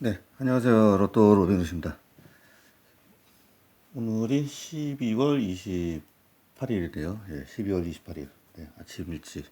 네, 안녕하세요. 로또 로빈루시입니다. 오늘이 12월 28일이래요. 예, 12월 28일. 네, 아침 일찍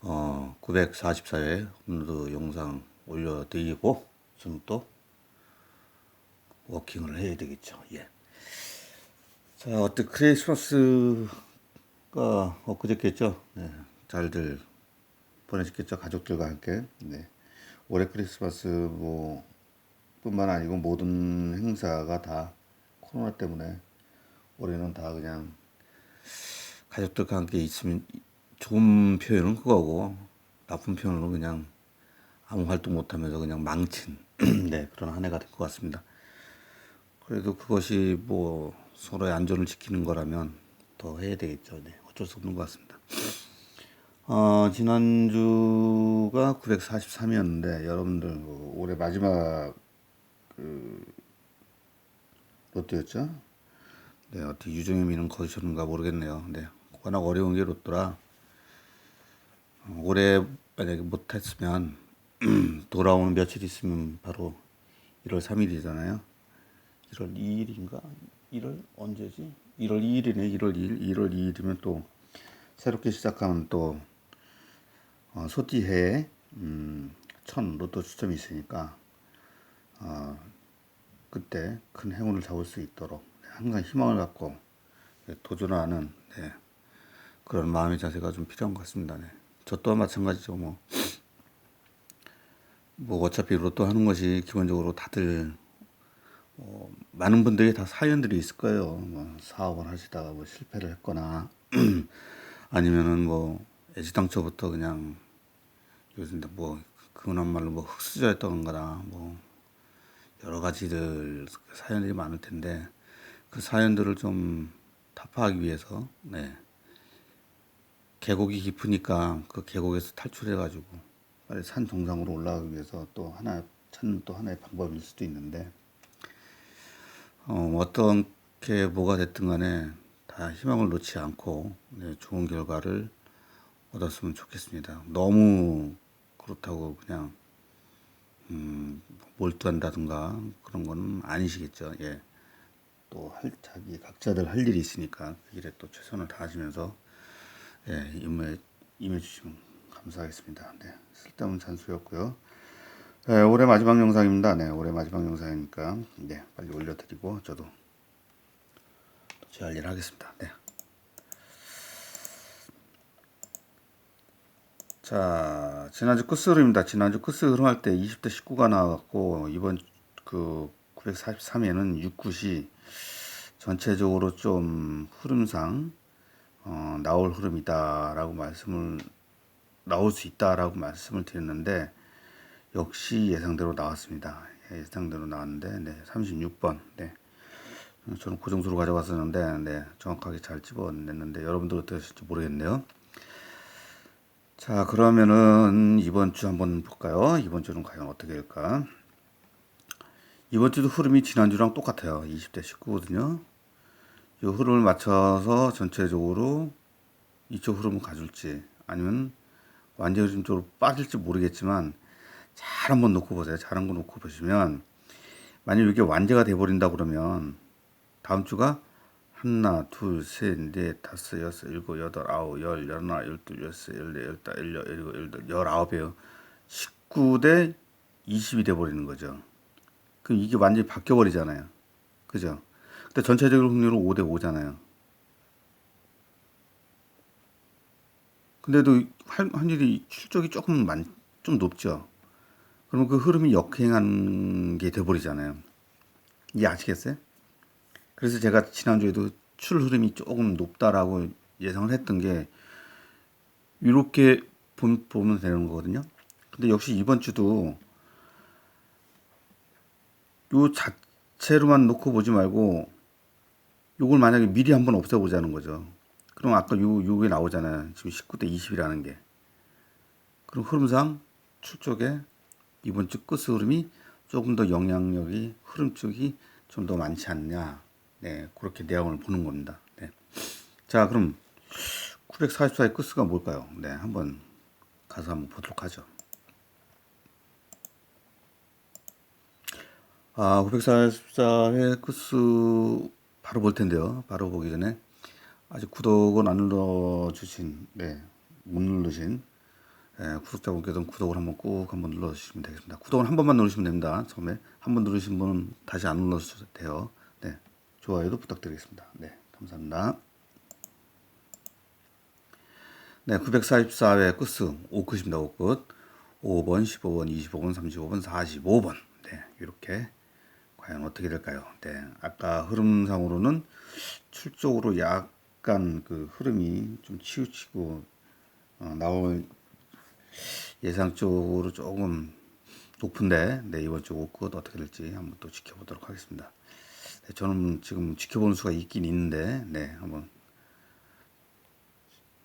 어, 944회 오늘도 영상 올려드리고 저는 또 워킹을 해야 되겠죠. 예. 자, 어때 크리스마스가 엊그저께죠. 네, 잘들 보내셨겠죠. 가족들과 함께. 네. 올해 크리스마스 뭐 뿐만 아니고 모든 행사가 다 코로나 때문에 올해는 다 그냥 가족들과 함께 있으면 좋은 표현은 그거고 나쁜 표현으로 그냥 아무 활동 못하면서 그냥 망친 네 그런 한 해가 될 것 같습니다. 그래도 그것이 뭐 서로의 안전을 지키는 거라면 더 해야 되겠죠. 네 어쩔 수 없는 것 같습니다. 어, 지난주가 943이었는데, 여러분들, 뭐 올해 마지막, 그, 로또였죠? 네, 어떻게 유종의 미는 거두셨는가 모르겠네요. 네, 워낙 어려운 게 로또라, 어, 올해 만약에 못했으면, 돌아오는 며칠 있으면 바로 1월 3일이잖아요. 1월 2일인가? 1월 언제지? 1월 2일이네, 1월 2일. 1월 2일이면 또, 새롭게 시작하면 또, 어, 소띠해에 음, 천 로또 추첨이 있으니까 어, 그때 큰 행운을 잡을 수 있도록 항상 희망을 갖고 도전하는 네, 그런 마음의 자세가 좀 필요한 것 같습니다. 네. 저 또한 마찬가지죠. 뭐, 뭐 어차피 로또 하는 것이 기본적으로 다들 어, 많은 분들이 다 사연들이 있을 거예요. 뭐 사업을 하시다가 뭐 실패를 했거나 아니면은 뭐 애지당초부터 그냥 요즘 뭐 그런 말로 뭐 흑수저였던 거나 뭐 여러 가지들 사연들이 많을 텐데 그 사연들을 좀 타파하기 위해서 네. 계곡이 깊으니까 그 계곡에서 탈출해 가지고 빨리 산 정상으로 올라가기 위해서 또 하나 찾는 또 하나의 방법일 수도 있는데 어, 어떻게 뭐가 됐든 간에 다 희망을 놓지 않고 네, 좋은 결과를 얻었으면 좋겠습니다. 너무 그렇다고 그냥 음, 몰두한다든가 그런 거는 아니시겠죠. 예. 또 할 자기 각자들 할 일이 있으니까 그 일에 또 최선을 다하시면서 예, 임해 임해 주시면 감사하겠습니다. 네. 쓸데없는 잔소리였고요. 네, 올해 마지막 영상입니다. 네, 올해 마지막 영상이니까 네, 빨리 올려드리고 저도 제 할 일 하겠습니다. 네. 자, 지난주 끝스 흐름입니다. 지난주 끝스 흐름 할 때 20대 19가 나왔고, 이번 그 943에는 69시 전체적으로 좀 흐름상, 어, 나올 흐름이다라고 말씀을, 나올 수 있다라고 말씀을 드렸는데, 역시 예상대로 나왔습니다. 예, 예상대로 나왔는데, 네, 36번, 네. 저는 고정수로 가져갔었는데, 네, 정확하게 잘 집어냈는데, 여러분들 어떻게 하실지 모르겠네요. 자, 그러면은 이번 주 한번 볼까요? 이번 주는 과연 어떻게 될까? 이번 주도 흐름이 지난주랑 똑같아요. 20대 19거든요. 이 흐름을 맞춰서 전체적으로 이쪽 흐름을 가줄지 아니면 완전히 좀 쪽으로 빠질지 모르겠지만 잘 한번 놓고 보세요. 잘한 거 놓고 보시면 만약 이게 완제가 돼 버린다 그러면 다음 주가 하나, 둘, 셋, 넷, 다섯, 여섯, 일곱, 여덟, 아홉, 열, 열하나, 열둘, 열세, 열네, 열다, 열여, 열일곱, 열여덟, 열아홉이에요. 19대 20이 돼버리는 거죠. 그럼 이게 완전히 바뀌어버리잖아요. 그죠? 근데 전체적으로 확률은 5대 5잖아요. 근데도 확률이 출적이 조금 많, 좀 높죠. 그러면 그 흐름이 역행한 게 돼버리잖아요. 이해 아시겠어요? 그래서 제가 지난주에도 출 흐름이 조금 높다라고 예상을 했던 게 이렇게 보면 되는 거거든요. 근데 역시 이번 주도 요 자체로만 놓고 보지 말고 요걸 만약에 미리 한번 없애보자는 거죠. 그럼 아까 요, 요게 나오잖아요. 지금 19대 20이라는 게. 그럼 흐름상 출쪽에 이번 주 끝 흐름이 조금 더 영향력이 흐름 쪽이 좀 더 많지 않냐. 네, 그렇게 내용을 보는 겁니다. 네. 자, 그럼 944의 끝수가 뭘까요? 네, 한번 가서 한번 보도록 하죠. 아, 944회 끝수 바로 볼 텐데요. 바로 보기 전에 아직 구독은 안 눌러주신, 네, 못 누르신 예, 구독자분께서는 구독을 한번 꾹 한번 눌러주시면 되겠습니다. 구독은 한 번만 누르시면 됩니다. 처음에 한 번 누르신 분은 다시 안 눌러주셔도 돼요. 네, 좋아요도 부탁드리겠습니다. 네, 감사합니다. 네, 944회 끝수 5끝입니다. 5끝. 5번, 15번, 25번, 35번, 45번. 네, 이렇게 과연 어떻게 될까요? 네, 아까 흐름상으로는 출적으로 약간 그 흐름이 좀 치우치고 어, 나올 예상적으로 조금 높은데 네, 이번 주 옷끝 어떻게 될지 한번 또 지켜보도록 하겠습니다. 네, 저는 지금 지켜보는 수가 있긴 있는데 네, 한번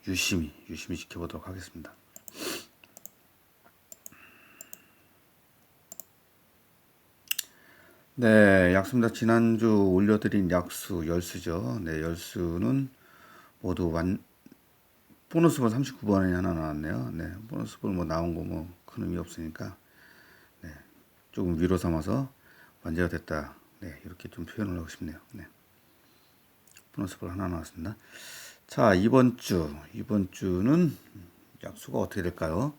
유심히 유심히 지켜보도록 하겠습니다. 네, 약수입니다. 지난주 올려드린 약수 열수죠. 네, 열수는 모두 완 보너스볼 39번이 하나 나왔네요. 네, 보너스볼 뭐 나온 거 뭐 큰 의미 없으니까 네, 조금 위로 삼아서 완제가 됐다. 네, 이렇게 좀 표현을 하고 싶네요. 네, 보너스볼 하나 나왔습니다. 자, 이번 주 이번 주는 약수가 어떻게 될까요?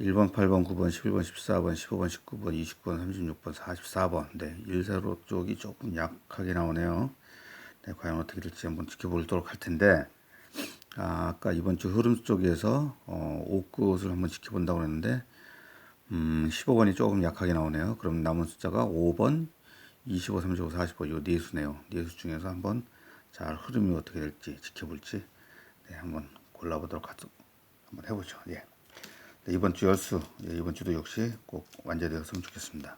1번, 8번, 9번, 11번, 14번, 15번, 19번, 20번, 36번, 44번. 네, 1세로 쪽이 조금 약하게 나오네요. 네, 과연 어떻게 될지 한번 지켜보도록 할 텐데, 아, 아까 이번 주 흐름 쪽에서, 어, 5끝을 한번 지켜본다고 했는데, 음, 15번이 조금 약하게 나오네요. 그럼 남은 숫자가 5번, 25, 35, 45, 요 네 수네요. 네 수 중에서 한번 잘 흐름이 어떻게 될지 지켜볼지, 네, 한번 골라보도록 하죠. 한번 해보죠. 예. 네, 이번 주 열수, 예, 이번 주도 역시 꼭 완제되었으면 좋겠습니다.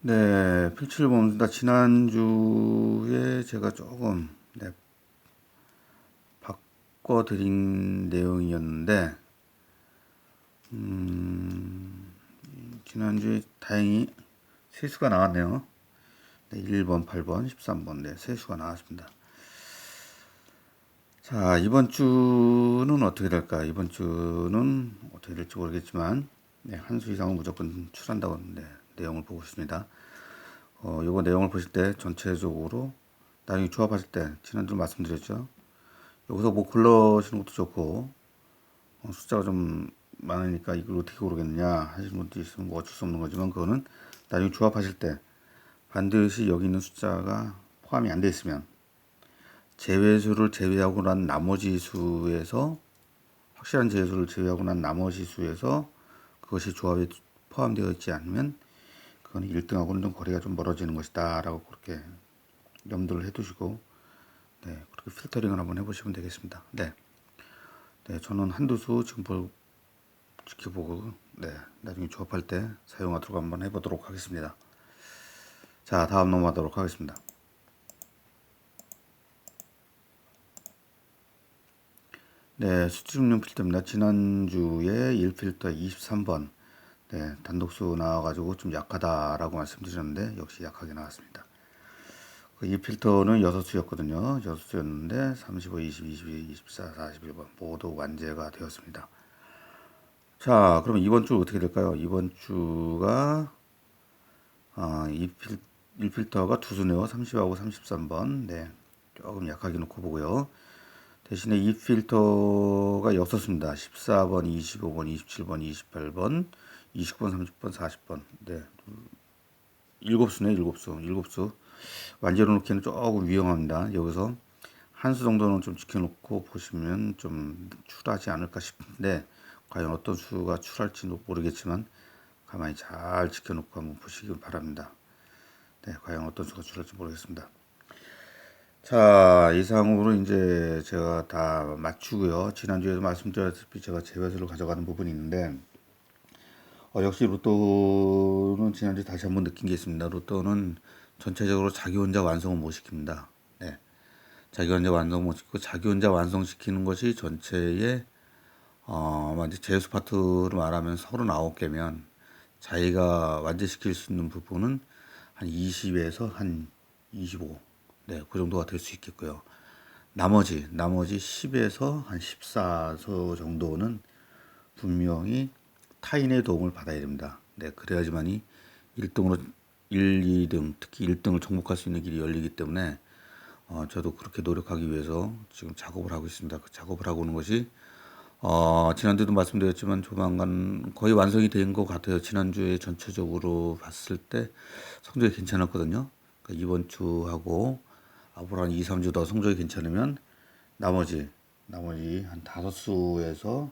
네, 필치를 봅니다. 지난주에 제가 조금 네, 바꿔드린 내용이었는데, 음, 지난주에 다행히 세수가 나왔네요. 네, 1번, 8번, 13번, 네, 세 수가 나왔습니다. 자, 이번 주는 어떻게 될까? 이번 주는 어떻게 될지 모르겠지만, 네, 한 수 이상은 무조건 출한다고 네, 내용을 보고 있습니다. 어, 요거 내용을 보실 때 전체적으로 나중에 조합하실 때 지난주 말씀드렸죠. 여기서 뭐 골라시는 것도 좋고 어, 숫자가 좀 많으니까 이걸 어떻게 고르겠느냐 하시는 분도 있으면 뭐 어쩔 수 없는 거지만 그거는 나중에 조합하실 때 반드시 여기 있는 숫자가 포함이 안 돼 있으면 제외수를 제외하고 난 나머지 수에서 확실한 제외수를 제외하고 난 나머지 수에서 그것이 조합에 포함되어 있지 않으면 그거는 1등하고는 좀 거리가 좀 멀어지는 것이다 라고 그렇게 염두를 해 두시고 네, 필터링을 한번 해보시면 되겠습니다. 네. 네, 저는 한두 수 지금 볼, 지켜보고, 네, 나중에 조합할 때 사용하도록 한번 해보도록 하겠습니다. 자, 다음 넘어가도록 하겠습니다. 네, 수치중량 필터입니다. 지난주에 1필터 23번, 네, 단독수 나와가지고 좀 약하다라고 말씀드렸는데, 역시 약하게 나왔습니다. 그이 필터는 6수였거든요. 6수였는데, 35, 20, 22, 24, 41번 모두 완제가 되었습니다. 자, 그러면 이번 주 어떻게 될까요? 이번 주가, 아, 이 필터, 1필터가 두 수네요. 30하고 33번. 네. 조금 약하게 놓고 보고요. 대신에 이 필터가 6습니다 14번, 25번, 27번, 28번, 29번, 30번, 40번. 네. 7수네, 7수. 7수. 완제로 놓기에는 조금 위험합니다. 여기서 한 수 정도는 좀 지켜놓고 보시면 좀 출하지 않을까 싶은데, 과연 어떤 수가 출할지 모르겠지만, 가만히 잘 지켜놓고 한번 보시길 바랍니다. 네, 과연 어떤 수가 출할지 모르겠습니다. 자, 이상으로 이제 제가 다 맞추고요. 지난주에도 말씀드렸다시피 제가 재배수를 가져가는 부분이 있는데, 어, 역시 로또는 지난주에 다시 한번 느낀 게 있습니다. 로또는 전체적으로 자기 혼자 완성을 못 시킵니다. 네. 자기 혼자 완성 못 시키고, 자기 혼자 완성시키는 것이 전체의, 어, 완전 재수 파트로 말하면 39개면, 자기가 완제시킬 수 있는 부분은 한 20에서 한 25. 네, 그 정도가 될 수 있겠고요. 나머지 나머지 10에서 한 14서 정도는 분명히 타인의 도움을 받아야 됩니다. 네, 그래야지만이 1등으로 1, 2등 특히 1등을 정복할 수 있는 길이 열리기 때문에 어, 저도 그렇게 노력하기 위해서 지금 작업을 하고 있습니다. 그 작업을 하고 있는 것이 어, 지난주에도 말씀드렸지만 조만간 거의 완성이 된 것 같아요. 지난주에 전체적으로 봤을 때 성적이 괜찮았거든요. 그러니까 이번 주하고 앞으로 한 2, 3주 더 성적이 괜찮으면 나머지 나머지 한 다섯 수에서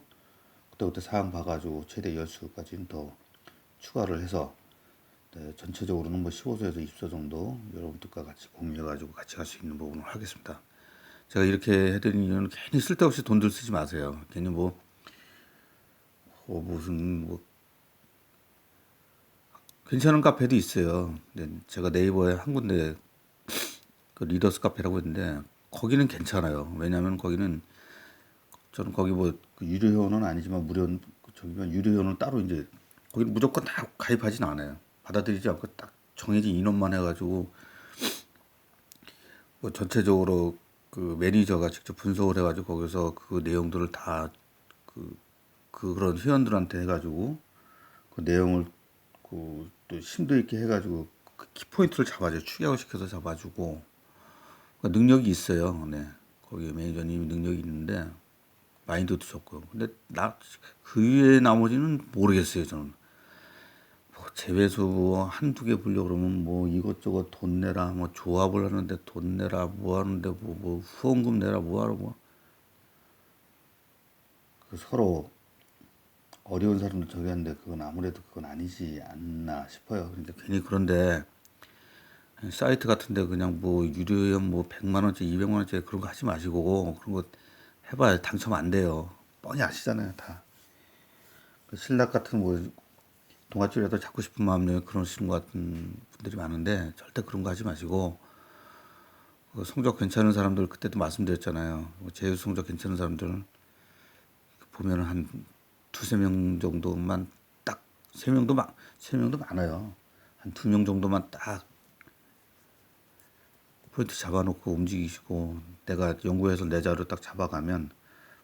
그때그때 사항 봐가지고 최대 10수까지는 더 추가를 해서 네, 전체적으로는 뭐 15세에서 20세 정도 여러분들과 같이 공유해가지고 같이 갈수 있는 부분을 하겠습니다. 제가 이렇게 해드리는 이유는 괜히 쓸데없이 돈들 쓰지 마세요. 괜히 뭐, 어, 무슨, 뭐, 괜찮은 카페도 있어요. 제가 네이버에 한 군데 그 리더스 카페라고 있는데 거기는 괜찮아요. 왜냐하면 거기는 저는 거기 뭐그 유료 회원은 아니지만 무료 저기면 유료 회원은 따로 이제 거기 무조건 다 가입하진 않아요. 받아들이지 않고 딱 정해진 인원만 해가지고 뭐 전체적으로 그 매니저가 직접 분석을 해가지고 거기서 그 내용들을 다 그 그런 회원들한테 해가지고 그 내용을 그 또 심도 있게 해가지고 그 키포인트를 잡아줘 축약을 시켜서 잡아주고 그 능력이 있어요. 네 거기 매니저님이 능력이 있는데 마인드도 좋고 근데 나 그 위에 나머지는 모르겠어요 저는. 뭐 재배수 한두 개 불려 그러면 뭐 이것저것 돈 내라 뭐 조합을 하는데 돈 내라 뭐 하는데 뭐, 뭐 후원금 내라 뭐 하라 뭐그 서로 어려운 사람들 저기 하는데 그건 아무래도 그건 아니지 않나 싶어요. 그러니까 괜히 그런데 사이트 같은데 그냥 뭐 유료회원 뭐 100만 원짜리 200만 원짜리 그런 거 하지 마시고 그런 거 해봐야 당첨 안 돼요. 뻔히 아시잖아요 다. 그 신락 같은 뭐 동아줄이라도 잡고 싶은 마음에 그러시는 것 같은 분들이 많은데 절대 그런 거 하지 마시고 그 성적 괜찮은 사람들 그때도 말씀드렸잖아요. 뭐 제휴 성적 괜찮은 사람들 보면 한 두세 명 정도만 딱 세 명도 많세 명도 많아요. 한 두 명 정도만 딱 포인트 잡아놓고 움직이시고 내가 연구해서 내 자료 딱 잡아가면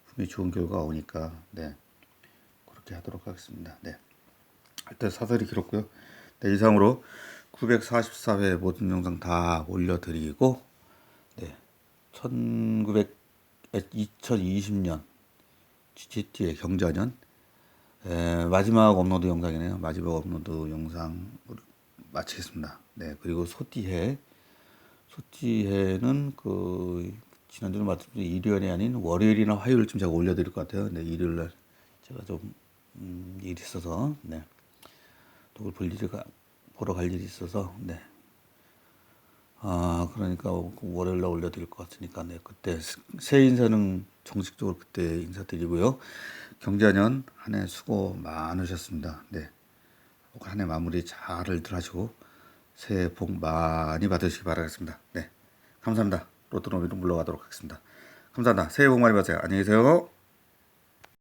분명히 좋은 결과가 오니까 네 그렇게 하도록 하겠습니다. 네. 하여튼 사설이 길었고요. 네, 이상으로 944회 모든 영상 다 올려드리고 네, 1900 2020년 GT의 경자년 에, 마지막 업로드 영상이네요. 마지막 업로드 영상 마치겠습니다. 네, 그리고 소띠해 소띠해는 그 지난주에 말씀드린 일요일이 아닌 월요일이나 화요일쯤 제가 올려드릴 것 같아요. 네, 일요일 날 제가 좀 음, 일이 있어서 네. 누굴 볼 일이 가, 보러 갈 일이 있어서 네. 아 그러니까 월요일 날 올려드릴 것 같으니까 네 그때 새 인사는 정식적으로 그때 인사드리고요. 경자년 한 해 수고 많으셨습니다. 네. 한 해 마무리 잘들 하시고 새해 복 많이 받으시기 바라겠습니다. 네. 감사합니다. 로또노미로 물러가도록 하겠습니다. 감사합니다. 새해 복 많이 받으세요. 안녕히 계세요.